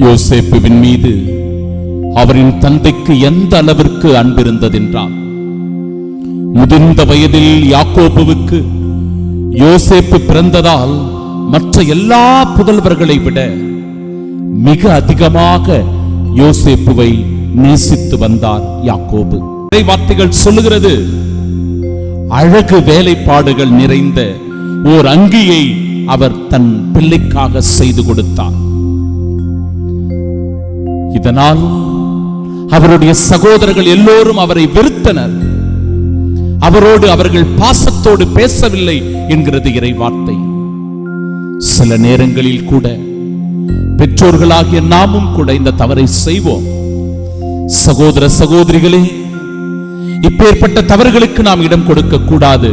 யோசேப்புவின் மீது அவரின் தந்தைக்கு எந்த அளவிற்கு அன்பிருந்ததென்றால் முதிர்ந்த வயதில் யாக்கோபுவுக்கு யோசேப்பு பிறந்ததால் மற்ற எல்லா புதல்வர்களை விட மிக அதிகமாக யோசேப்புவை நேசித்து வந்தார் யாக்கோபு. வார்த்தைகள் சொல்லுகிறது அழகு வேலைப்பாடுகள் நிறைந்த ஓர் அங்கியை அவர் தன் பிள்ளைக்காக செய்து கொடுத்தார். இதனால் அவருடைய சகோதரர்கள் எல்லோரும் அவரை வெறுத்தனர். அவரோடு அவர்கள் பாசத்தோடு பேசவில்லை என்கிறது இறை வார்த்தை சில நேரங்களில் கூட பெற்றோர்களாகிய நாமும் கூட இந்த தவறை செய்வோம். சகோதர சகோதரிகளே இப்பேற்பட்ட தவறுகளுக்கு நாம் இடம் கொடுக்க கூடாது.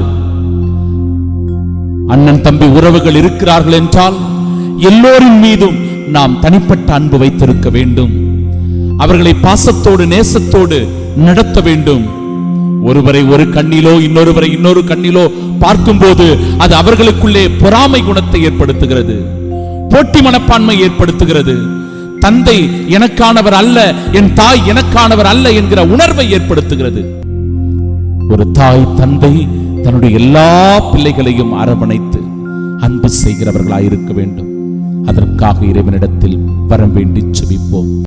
அண்ணன் தம்பி உறவுகள் இருக்கிறார்கள் என்றால் எல்லோரின் மீதும் நாம் தனிப்பட்ட அன்பு வைத்திருக்க வேண்டும். அவர்களை பாசத்தோடு நேசத்தோடு நடத்த வேண்டும். ஒருவரை ஒரு கண்ணிலோ இன்னொருவரை இன்னொரு கண்ணிலோ பார்க்கும்போது அது அவர்களுக்குள்ளே பொறாமை குணத்தை ஏற்படுத்துகிறது. போட்டி மனப்பான்மை ஏற்படுத்துகிறது. தந்தை எனக்கானவர் அல்ல என் தாய் எனக்கானவர் அல்ல என்கிற உணர்வை ஏற்படுத்துகிறது. ஒரு தாய் தந்தை தன்னுடைய எல்லா பிள்ளைகளையும் அரவணைத்து அன்பு செய்கிறவர்களாயிருக்க வேண்டும். அதற்காக இறைவனிடத்தில் வரம் வேண்டி செபிப்போம்.